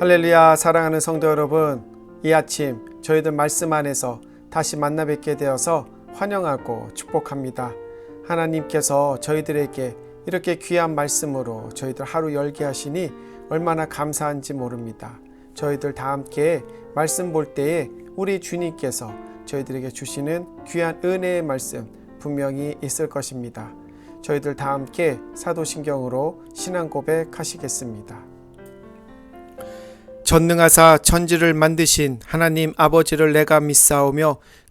할렐루야 사랑하는 성도 여러분. 이 아침 저희들 말씀 안에서 다시 만나 뵙게 되어서 환영하고 축복합니다. 하나님께서 저희들에게 이렇게 귀한 말씀으로 저희들 하루 열게 하시니 얼마나 감사한지 모릅니다. 저희들 다 함께 말씀 볼 때에 우리 주님께서 저희들에게 주시는 귀한 은혜의 말씀 분명히 있을 것입니다. 저희들 다 함께 사도신경으로 신앙 고백하시겠습니다 전능하사 천지를 만드신 하나님 아버지를 내가 믿사오며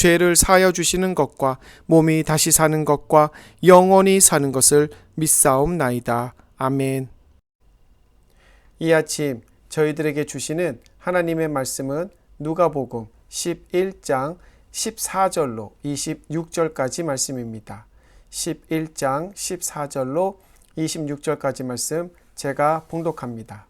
죄를 사하여 주시는 것과 몸이 다시 사는 것과 영원히 사는 것을 믿사옵나이다. 아멘. 이 아침 저희들에게 주시는 하나님의 말씀은 누가복음 11장 14절로 26절까지 말씀입니다. 11장 14절로 26절까지 말씀 제가 봉독합니다.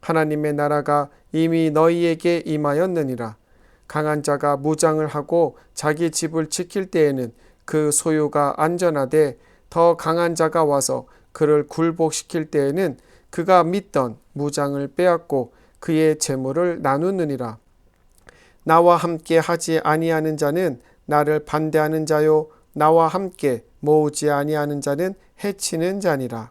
하나님의 나라가 이미 너희에게 임하였느니라. 강한 자가 무장을 하고 자기 집을 지킬 때에는 그 소유가 안전하되 더 강한 자가 와서 그를 굴복시킬 때에는 그가 믿던 무장을 빼앗고 그의 재물을 나누느니라. 나와 함께 하지 아니하는 자는 나를 반대하는 자요 나와 함께 모으지 아니하는 자는 해치는 자니라.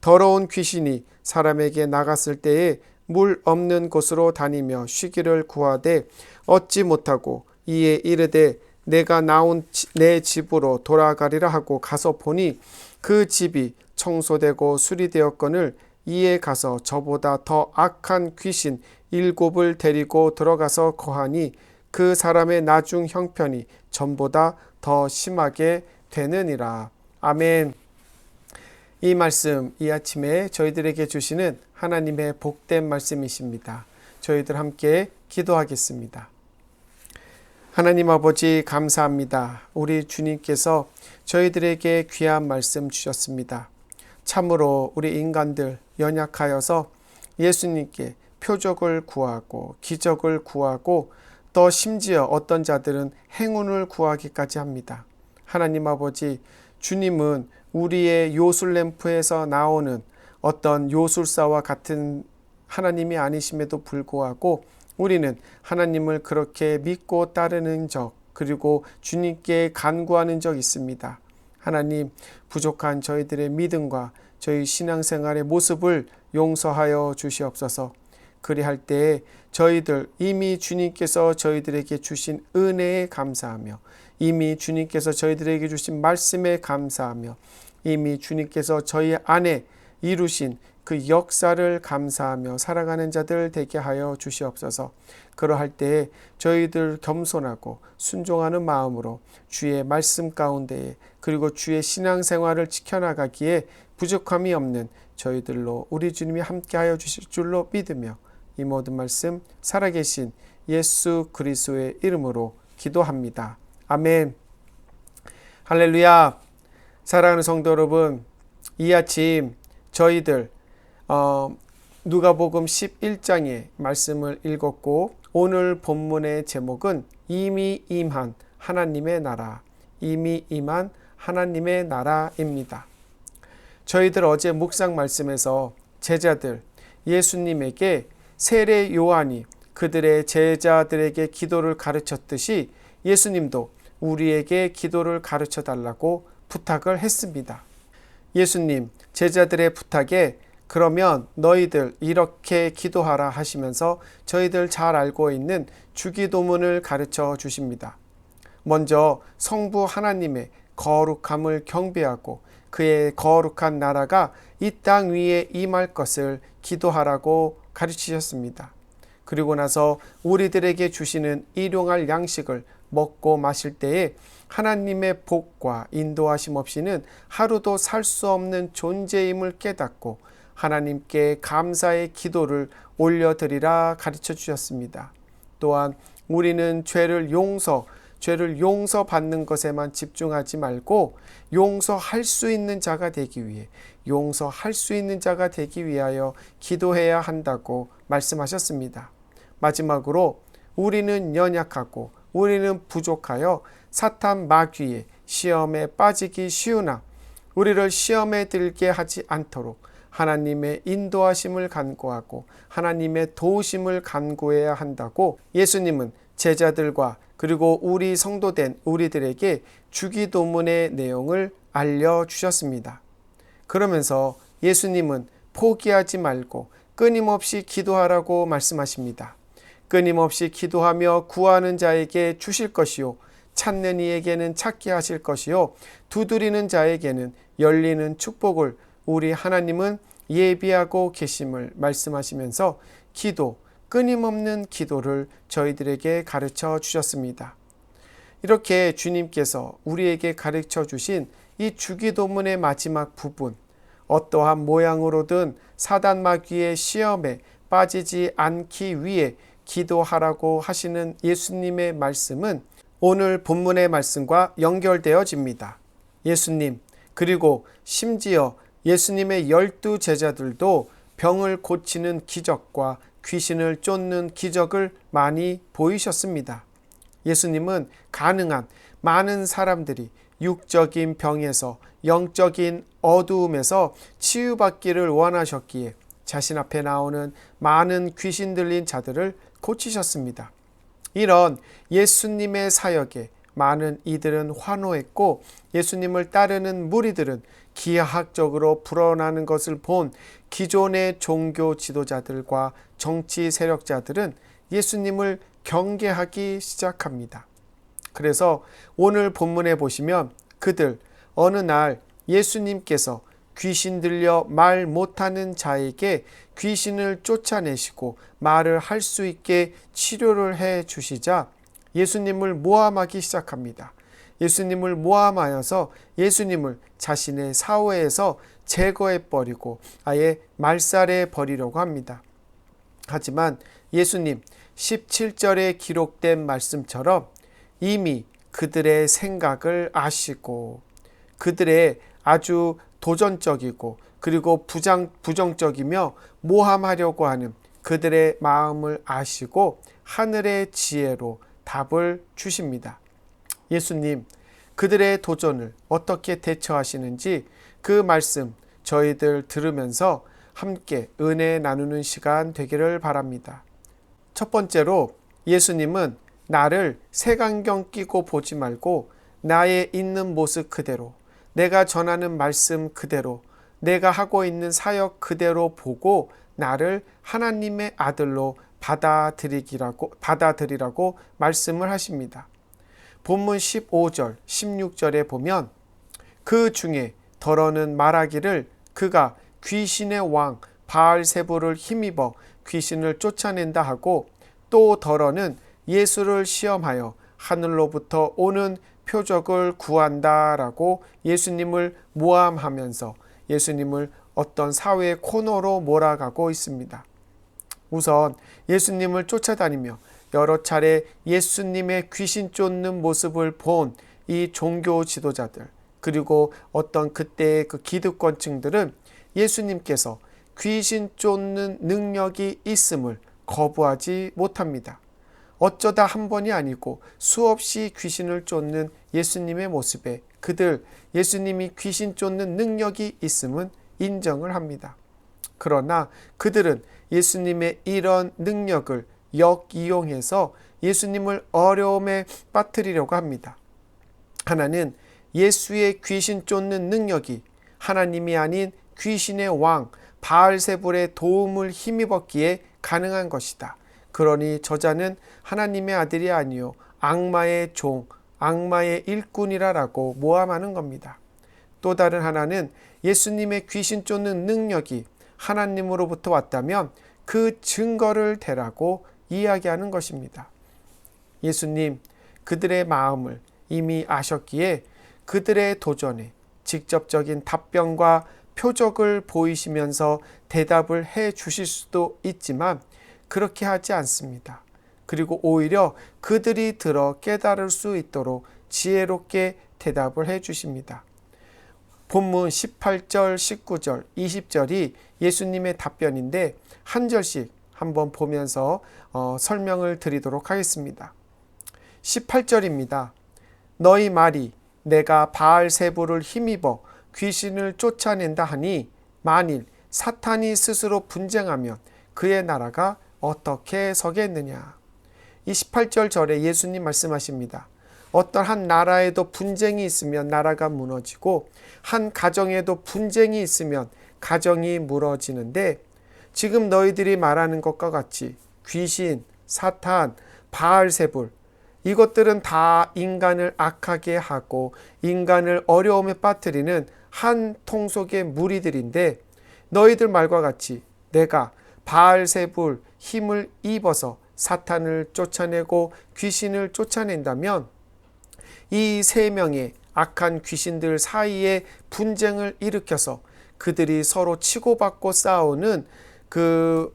더러운 귀신이 사람에게 나갔을 때에 물 없는 곳으로 다니며 쉬기를 구하되 얻지 못하고 이에 이르되 내가 나온 내 집으로 돌아가리라 하고 가서 보니 그 집이 청소되고 수리되었거늘 이에 가서 저보다 더 악한 귀신 일곱을 데리고 들어가서 거하니 그 사람의 나중 형편이 전보다 더 심하게 되느니라. 아멘. 이 말씀 이 아침에 저희들에게 주시는 하나님의 복된 말씀이십니다. 저희들 함께 기도하겠습니다. 하나님 아버지 감사합니다. 우리 주님께서 저희들에게 귀한 말씀 주셨습니다. 참으로 우리 인간들 연약하여서 예수님께 표적을 구하고 기적을 구하고 또 심지어 어떤 자들은 행운을 구하기까지 합니다. 하나님 아버지 주님은 우리의 요술램프에서 나오는 어떤 요술사와 같은 하나님이 아니심에도 불구하고 우리는 하나님을 그렇게 믿고 따르는 적 그리고 주님께 간구하는 적 있습니다. 하나님 부족한 저희들의 믿음과 저희 신앙생활의 모습을 용서하여 주시옵소서. 그리할 때에 저희들 이미 주님께서 저희들에게 주신 은혜에 감사하며 이미 주님께서 저희들에게 주신 말씀에 감사하며 이미 주님께서 저희 안에 이루신 그 역사를 감사하며 살아가는 자들 되게 하여 주시옵소서. 그러할 때에 저희들 겸손하고 순종하는 마음으로 주의 말씀 가운데에 그리고 주의 신앙생활을 지켜나가기에 부족함이 없는 저희들로 우리 주님이 함께하여 주실 줄로 믿으며 이 모든 말씀 살아계신 예수 그리스도의 이름으로 기도합니다. 아멘. 할렐루야. 사랑하는 성도 여러분, 이 아침 저희들 어, 누가복음 11장의 말씀을 읽었고 오늘 본문의 제목은 이미 임한 하나님의 나라, 이미 임한 하나님의 나라입니다. 저희들 어제 묵상 말씀에서 제자들 예수님에게 세례 요한이 그들의 제자들에게 기도를 가르쳤듯이 예수님도 우리에게 기도를 가르쳐 달라고 부탁을 했습니다. 예수님, 제자들의 부탁에 그러면 너희들 이렇게 기도하라 하시면서 저희들 잘 알고 있는 주기도문을 가르쳐 주십니다. 먼저 성부 하나님의 거룩함을 경배하고 그의 거룩한 나라가 이 땅 위에 임할 것을 기도하라고 가르치셨습니다. 그리고 나서 우리들에게 주시는 일용할 양식을 먹고 마실 때에 하나님의 복과 인도하심 없이는 하루도 살 수 없는 존재임을 깨닫고 하나님께 감사의 기도를 올려드리라 가르쳐 주셨습니다. 또한 우리는 죄를 용서, 죄를 용서받는 것에만 집중하지 말고 용서할 수 있는 자가 되기 위해 용서할 수 있는 자가 되기 위하여 기도해야 한다고 말씀하셨습니다. 마지막으로 우리는 연약하고 우리는 부족하여 사탄 마귀의 시험에 빠지기 쉬우나 우리를 시험에 들게 하지 않도록 하나님의 인도하심을 간구하고 하나님의 도우심을 간구해야 한다고 예수님은 제자들과 그리고 우리 성도된 우리들에게 주기도문의 내용을 알려주셨습니다. 그러면서 예수님은 포기하지 말고 끊임없이 기도하라고 말씀하십니다. 끊임없이 기도하며 구하는 자에게 주실 것이요. 찾는 이에게는 찾게 하실 것이요. 두드리는 자에게는 열리는 축복을 우리 하나님은 예비하고 계심을 말씀하시면서 기도, 끊임없는 기도를 저희들에게 가르쳐 주셨습니다. 이렇게 주님께서 우리에게 가르쳐 주신 이 주기도문의 마지막 부분, 어떠한 모양으로든 사단 마귀의 시험에 빠지지 않기 위해 기도하라고 하시는 예수님의 말씀은 오늘 본문의 말씀과 연결되어집니다. 예수님, 그리고 심지어 예수님의 열두 제자들도 병을 고치는 기적과 귀신을 쫓는 기적을 많이 보이셨습니다. 예수님은 가능한 많은 사람들이 육적인 병에서 영적인 어두움에서 치유받기를 원하셨기에 자신 앞에 나오는 많은 귀신 들린 자들을 고치셨습니다. 이런 예수님의 사역에 많은 이들은 환호했고 예수님을 따르는 무리들은 기하학적으로 불어나는 것을 본 기존의 종교 지도자들과 정치 세력자들은 예수님을 경계하기 시작합니다. 그래서 오늘 본문에 보시면 그들 어느 날 예수님께서 귀신 들려 말 못하는 자에게 귀신을 쫓아내시고 말을 할 수 있게 치료를 해 주시자 예수님을 모함하기 시작합니다. 예수님을 모함하여서 예수님을 자신의 사회에서 제거해 버리고 아예 말살해 버리려고 합니다. 하지만 예수님 17절에 기록된 말씀처럼 이미 그들의 생각을 아시고 그들의 아주 도전적이고 그리고 부장, 부정적이며 모함하려고 하는 그들의 마음을 아시고 하늘의 지혜로 답을 주십니다. 예수님, 그들의 도전을 어떻게 대처하시는지 그 말씀 저희들 들으면서 함께 은혜 나누는 시간 되기를 바랍니다. 첫 번째로 예수님은 나를 색안경 끼고 보지 말고 나의 있는 모습 그대로 내가 전하는 말씀 그대로 내가 하고 있는 사역 그대로 보고 나를 하나님의 아들로 받아들이기라고 받아들이라고 말씀을 하십니다. 본문 15절, 16절에 보면 그 중에 더러는 말하기를 그가 귀신의 왕 바알세부를 힘입어 귀신을 쫓아낸다 하고 또 더러는 예수를 시험하여 하늘로부터 오는 표적을 구한다라고 예수님을 모함하면서 예수님을 어떤 사회의 코너로 몰아가고 있습니다. 우선 예수님을 쫓아다니며 여러 차례 예수님의 귀신 쫓는 모습을 본 이 종교 지도자들 그리고 어떤 그때의 그 기득권층들은 예수님께서 귀신 쫓는 능력이 있음을 거부하지 못합니다. 어쩌다 한 번이 아니고 수없이 귀신을 쫓는 예수님의 모습에 그들 예수님이 귀신 쫓는 능력이 있음은 인정을 합니다. 그러나 그들은 예수님의 이런 능력을 역이용해서 예수님을 어려움에 빠뜨리려고 합니다. 하나는 예수의 귀신 쫓는 능력이 하나님이 아닌 귀신의 왕 바알세불의 도움을 힘입었기에 가능한 것이다. 그러니 저자는 하나님의 아들이 아니요 악마의 종, 악마의 일꾼이라라고 모함하는 겁니다. 또 다른 하나는 예수님의 귀신 쫓는 능력이 하나님으로부터 왔다면 그 증거를 대라고 이야기하는 것입니다. 예수님, 그들의 마음을 이미 아셨기에 그들의 도전에 직접적인 답변과 표적을 보이시면서 대답을 해 주실 수도 있지만 그렇게 하지 않습니다. 그리고 오히려 그들이 들어 깨달을 수 있도록 지혜롭게 대답을 해 주십니다. 본문 18절, 19절, 20절이 예수님의 답변인데 한 절씩 한번 보면서 어, 설명을 드리도록 하겠습니다. 18절입니다. 너희 말이 내가 바알세부를 힘입어 귀신을 쫓아낸다 하니 만일 사탄이 스스로 분쟁하면 그의 나라가 어떻게 서겠느냐. 28절 절에 예수님 말씀하십니다. 어떤 한 나라에도 분쟁이 있으면 나라가 무너지고 한 가정에도 분쟁이 있으면 가정이 무너지는데 지금 너희들이 말하는 것과 같이 귀신, 사탄, 바알세불 이것들은 다 인간을 악하게 하고 인간을 어려움에 빠뜨리는 한 통속의 무리들인데 너희들 말과 같이 내가 바알세불 힘을 입어서 사탄을 쫓아내고 귀신을 쫓아낸다면 이 세 명의 악한 귀신들 사이에 분쟁을 일으켜서 그들이 서로 치고받고 싸우는 그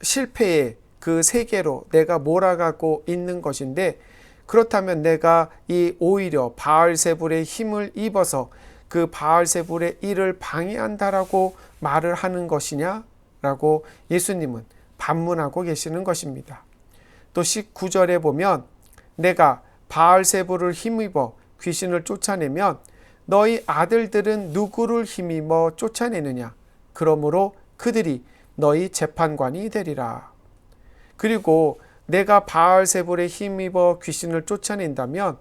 실패의 그 세계로 내가 몰아가고 있는 것인데 그렇다면 내가 이 오히려 바알세불의 힘을 입어서 그 바알세불의 일을 방해한다라고 말을 하는 것이냐라고 예수님은 반문하고 계시는 것입니다. 또 19절에 보면 내가 바알세불을 힘입어 귀신을 쫓아내면 너희 아들들은 누구를 힘입어 쫓아내느냐? 그러므로 그들이 너희 재판관이 되리라. 그리고 내가 바알세불에 힘입어 귀신을 쫓아낸다면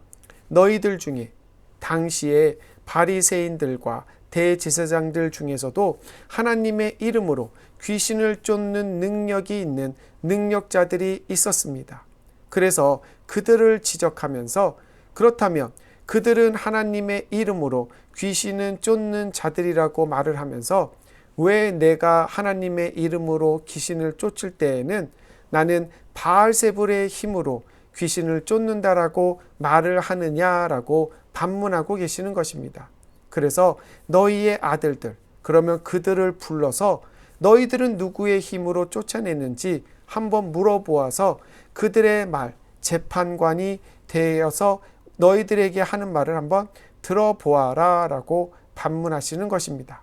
너희들 중에 당시에 바리새인들과 대제사장들 중에서도 하나님의 이름으로 귀신을 쫓는 능력이 있는 능력자들이 있었습니다. 그래서 그들을 지적하면서 그렇다면 그들은 하나님의 이름으로 귀신은 쫓는 자들이라고 말을 하면서 왜 내가 하나님의 이름으로 귀신을 쫓을 때에는 나는 바알세불의 힘으로 귀신을 쫓는다라고 말을 하느냐라고 반문하고 계시는 것입니다. 그래서 너희의 아들들, 그러면 그들을 불러서 너희들은 누구의 힘으로 쫓아내는지 한번 물어보아서 그들의 말, 재판관이 되어서 너희들에게 하는 말을 한번 들어보아라 라고 반문하시는 것입니다.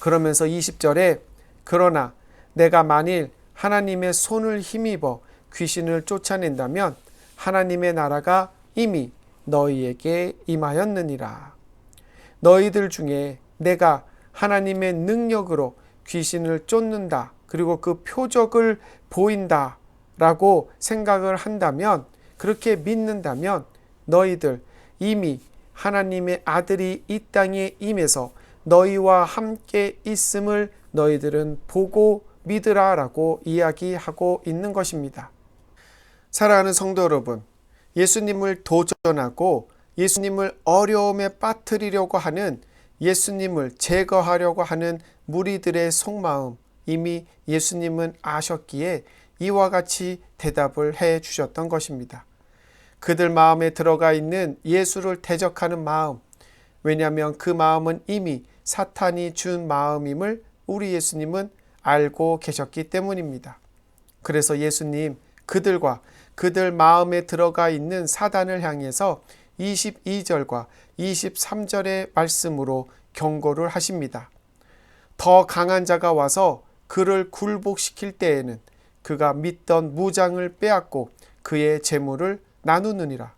그러면서 20절에 그러나 내가 만일 하나님의 손을 힘입어 귀신을 쫓아낸다면 하나님의 나라가 이미 너희에게 임하였느니라. 너희들 중에 내가 하나님의 능력으로 귀신을 쫓는다. 그리고 그 표적을 보인다. 라고 생각을 한다면, 그렇게 믿는다면 너희들 이미 하나님의 아들이 이 땅에 임해서 너희와 함께 있음을 너희들은 보고 믿으라 라고 이야기하고 있는 것입니다. 사랑하는 성도 여러분, 예수님을 도전하고 예수님을 어려움에 빠뜨리려고 하는 예수님을 제거하려고 하는 무리들의 속마음 이미 예수님은 아셨기에 이와 같이 대답을 해 주셨던 것입니다. 그들 마음에 들어가 있는 예수를 대적하는 마음, 왜냐하면 그 마음은 이미 사탄이 준 마음임을 우리 예수님은 알고 계셨기 때문입니다. 그래서 예수님 그들과 그들 마음에 들어가 있는 사단을 향해서 22절과 23절의 말씀으로 경고를 하십니다. 더 강한 자가 와서 그를 굴복시킬 때에는 그가 믿던 무장을 빼앗고 그의 재물을 나누느니라.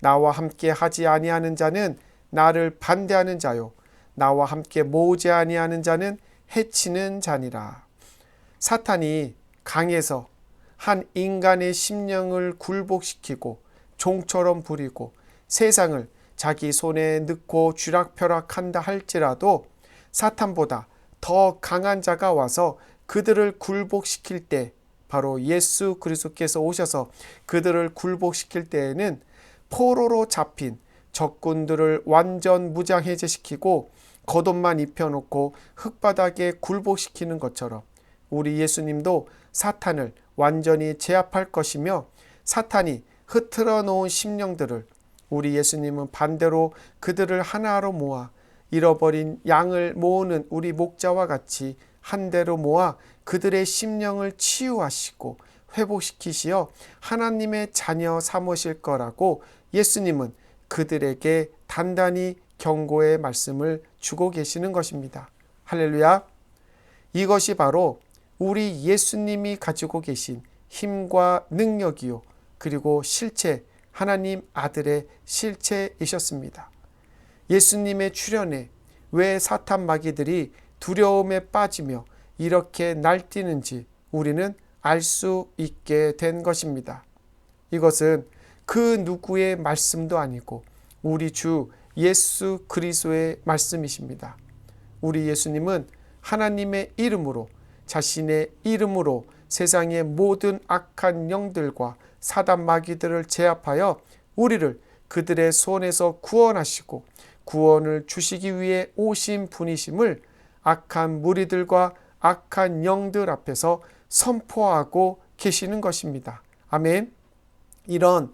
나와 함께 하지 아니하는 자는 나를 반대하는 자요. 나와 함께 모으지 아니하는 자는 해치는 자니라. 사탄이 강해서 한 인간의 심령을 굴복시키고 종처럼 부리고 세상을 자기 손에 넣고 쥐락펴락한다 할지라도 사탄보다 더 강한 자가 와서 그들을 굴복시킬 때 바로 예수 그리스도께서 오셔서 그들을 굴복시킬 때에는 포로로 잡힌 적군들을 완전 무장 해제시키고 겉옷만 입혀놓고 흙바닥에 굴복시키는 것처럼 우리 예수님도 사탄을 완전히 제압할 것이며 사탄이 흐트러 놓은 심령들을 우리 예수님은 반대로 그들을 하나로 모아 잃어버린 양을 모으는 우리 목자와 같이 한 대로 모아 그들의 심령을 치유하시고 회복시키시어 하나님의 자녀 삼으실 거라고 예수님은 그들에게 단단히 경고의 말씀을 주고 계시는 것입니다. 할렐루야. 이것이 바로 우리 예수님이 가지고 계신 힘과 능력이요. 그리고 실체, 하나님 아들의 실체이셨습니다. 예수님의 출현에 왜 사탄 마귀들이 두려움에 빠지며 이렇게 날뛰는지 우리는 알 수 있게 된 것입니다. 이것은 그 누구의 말씀도 아니고 우리 주 예수 그리스도의 말씀이십니다. 우리 예수님은 하나님의 이름으로 자신의 이름으로 세상의 모든 악한 영들과 사단 마귀들을 제압하여 우리를 그들의 손에서 구원하시고 구원을 주시기 위해 오신 분이심을 악한 무리들과 악한 영들 앞에서 선포하고 계시는 것입니다. 아멘. 이런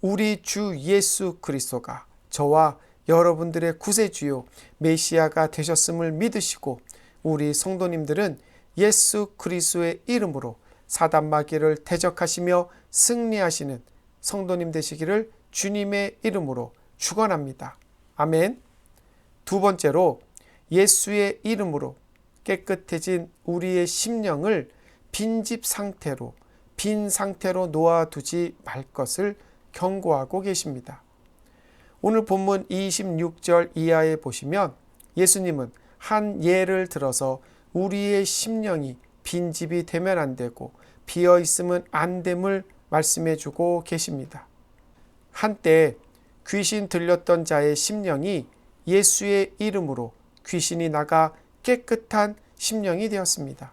우리 주 예수 그리스도가 저와 여러분들의 구세주요 메시아가 되셨음을 믿으시고 우리 성도님들은 예수 그리스도의 이름으로 사단 마귀를 대적하시며 승리하시는 성도님 되시기를 주님의 이름으로 축원합니다. 아멘. 두 번째로 예수의 이름으로 깨끗해진 우리의 심령을 빈집 상태로 빈 상태로 놓아두지 말 것을 경고하고 계십니다. 오늘 본문 26절 이하에 보시면 예수님은 한 예를 들어서 우리의 심령이 빈집이 되면 안 되고 비어 있으면 안 됨을 말씀해 주고 계십니다. 한때 귀신 들렸던 자의 심령이 예수의 이름으로 귀신이 나가 깨끗한 심령이 되었습니다.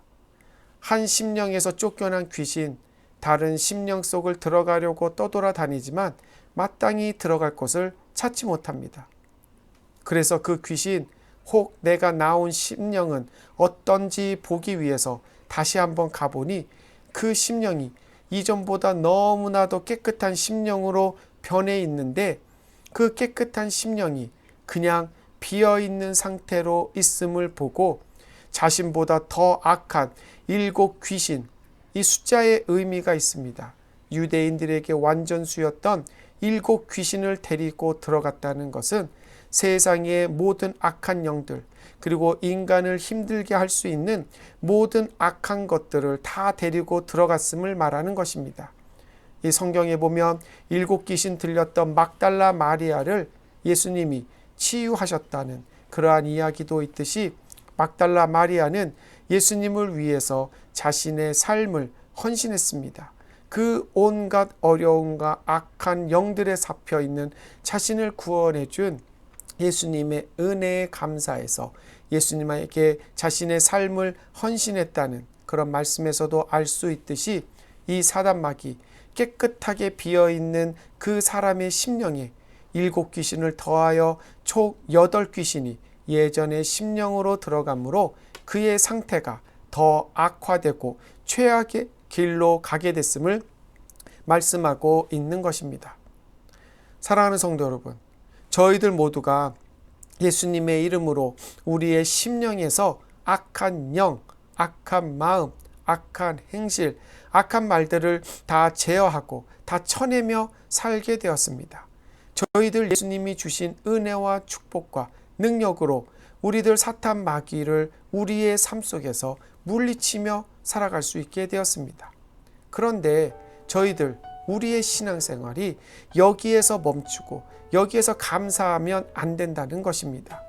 한 심령에서 쫓겨난 귀신, 다른 심령 속을 들어가려고 떠돌아다니지만 마땅히 들어갈 곳을 찾지 못합니다. 그래서 그 귀신, 혹 내가 나온 심령은 어떤지 보기 위해서 다시 한번 가보니 그 심령이 이전보다 너무나도 깨끗한 심령으로 변해 있는데 그 깨끗한 심령이 그냥 비어 있는 상태로 있음을 보고 자신보다 더 악한 일곱 귀신, 이 숫자의 의미가 있습니다. 유대인들에게 완전수였던 일곱 귀신을 데리고 들어갔다는 것은 세상의 모든 악한 영들, 그리고 인간을 힘들게 할 수 있는 모든 악한 것들을 다 데리고 들어갔음을 말하는 것입니다. 이 성경에 보면 일곱 귀신 들렸던 막달라 마리아를 예수님이 치유하셨다는 그러한 이야기도 있듯이 막달라 마리아는 예수님을 위해서 자신의 삶을 헌신했습니다. 그 온갖 어려움과 악한 영들에 잡혀 있는 자신을 구원해 준 예수님의 은혜에 감사해서 예수님에게 자신의 삶을 헌신했다는 그런 말씀에서도 알 수 있듯이 이 사단막이 깨끗하게 비어 있는 그 사람의 심령에 일곱 귀신을 더하여 총 여덟 귀신이 예전의 심령으로 들어가므로 그의 상태가 더 악화되고 최악의 길로 가게 됐음을 말씀하고 있는 것입니다. 사랑하는 성도 여러분, 저희들 모두가 예수님의 이름으로 우리의 심령에서 악한 영, 악한 마음, 악한 행실, 악한 말들을 다 제어하고 다 쳐내며 살게 되었습니다. 저희들 예수님이 주신 은혜와 축복과 능력으로 우리들 사탄 마귀를 우리의 삶 속에서 물리치며 살아갈 수 있게 되었습니다. 그런데 저희들 우리의 신앙생활이 여기에서 멈추고 여기에서 감사하면 안 된다는 것입니다.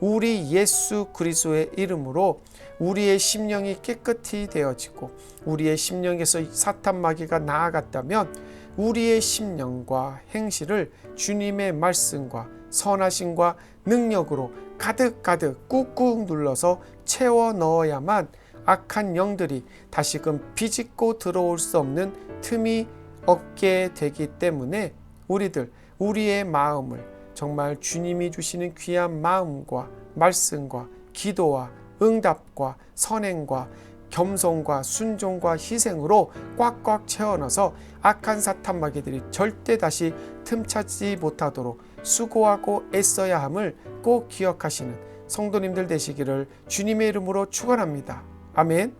우리 예수 그리스도의 이름으로 우리의 심령이 깨끗이 되어지고 우리의 심령에서 사탄 마귀가 나아갔다면 우리의 심령과 행실을 주님의 말씀과 선하심과 능력으로 가득가득 꾹꾹 눌러서 채워 넣어야만 악한 영들이 다시금 비집고 들어올 수 없는 틈이 없게 되기 때문에 우리들 우리의 마음을 정말 주님이 주시는 귀한 마음과 말씀과 기도와 응답과 선행과 겸손과 순종과 희생으로 꽉꽉 채워 넣어서 악한 사탄 마귀들이 절대 다시 틈차지 못하도록 수고하고 애써야 함을 꼭 기억하시는 성도님들 되시기를 주님의 이름으로 축원합니다. 아멘.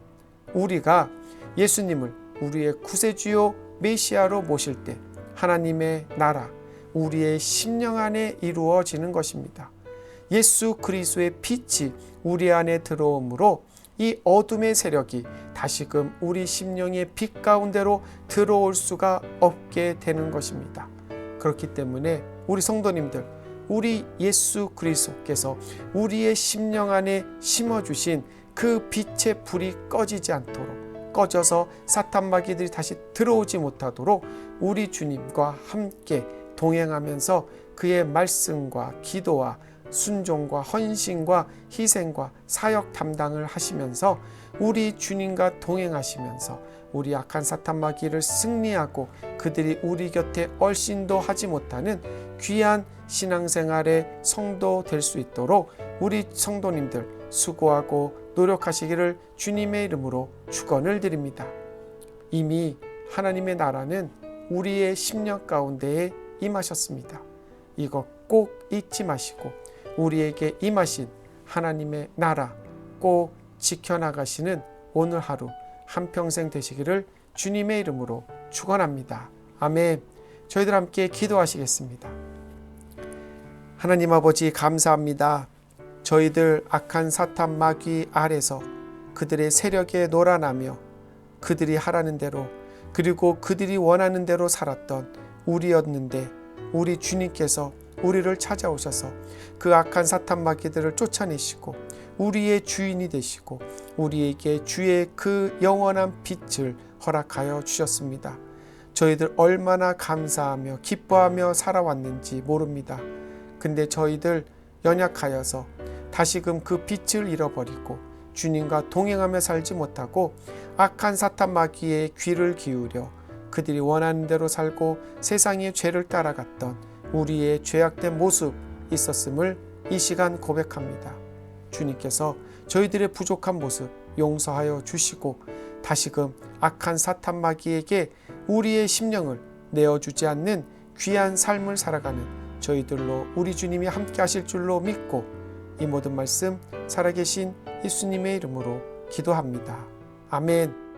우리가 예수님을 우리의 구세주요 메시아로 모실 때 하나님의 나라 우리의 심령 안에 이루어지는 것입니다. 예수 그리스도의 빛이 우리 안에 들어오므로 이 어둠의 세력이 다시금 우리 심령의 빛 가운데로 들어올 수가 없게 되는 것입니다. 그렇기 때문에 우리 성도님들 우리 예수 그리스도께서 우리의 심령 안에 심어 주신 그 빛의 불이 꺼지지 않도록 꺼져서 사탄 마귀들이 다시 들어오지 못하도록 우리 주님과 함께 동행하면서 그의 말씀과 기도와 순종과 헌신과 희생과 사역 담당을 하시면서 우리 주님과 동행하시면서 우리 악한 사탄 마귀를 승리하고 그들이 우리 곁에 얼씬도 하지 못하는 귀한 신앙생활의 성도 될 수 있도록 우리 성도님들 수고하고 노력하시기를 주님의 이름으로 축원을 드립니다. 이미 하나님의 나라는 우리의 심령 가운데에 임하셨습니다. 이거 꼭 잊지 마시고 우리에게 임하신 하나님의 나라 꼭 지켜나가시는 오늘 하루 한평생 되시기를 주님의 이름으로 축원합니다. 아멘. 저희들 함께 기도하시겠습니다. 하나님 아버지 감사합니다. 저희들 악한 사탄 마귀 아래서 그들의 세력에 놀아나며 그들이 하라는 대로 그리고 그들이 원하는 대로 살았던 우리였는데 우리 주님께서 우리를 찾아오셔서 그 악한 사탄 마귀들을 쫓아내시고 우리의 주인이 되시고 우리에게 주의 그 영원한 빛을 허락하여 주셨습니다. 저희들 얼마나 감사하며 기뻐하며 살아왔는지 모릅니다. 근데 저희들 연약하여서 다시금 그 빛을 잃어버리고 주님과 동행하며 살지 못하고 악한 사탄 마귀의 귀를 기울여 그들이 원하는 대로 살고 세상의 죄를 따라갔던 우리의 죄악된 모습 있었음을 이 시간 고백합니다. 주님께서 저희들의 부족한 모습 용서하여 주시고 다시금 악한 사탄 마귀에게 우리의 심령을 내어주지 않는 귀한 삶을 살아가는 저희들로 우리 주님이 함께 하실 줄로 믿고 이 모든 말씀 살아계신 예수님의 이름으로 기도합니다. 아멘.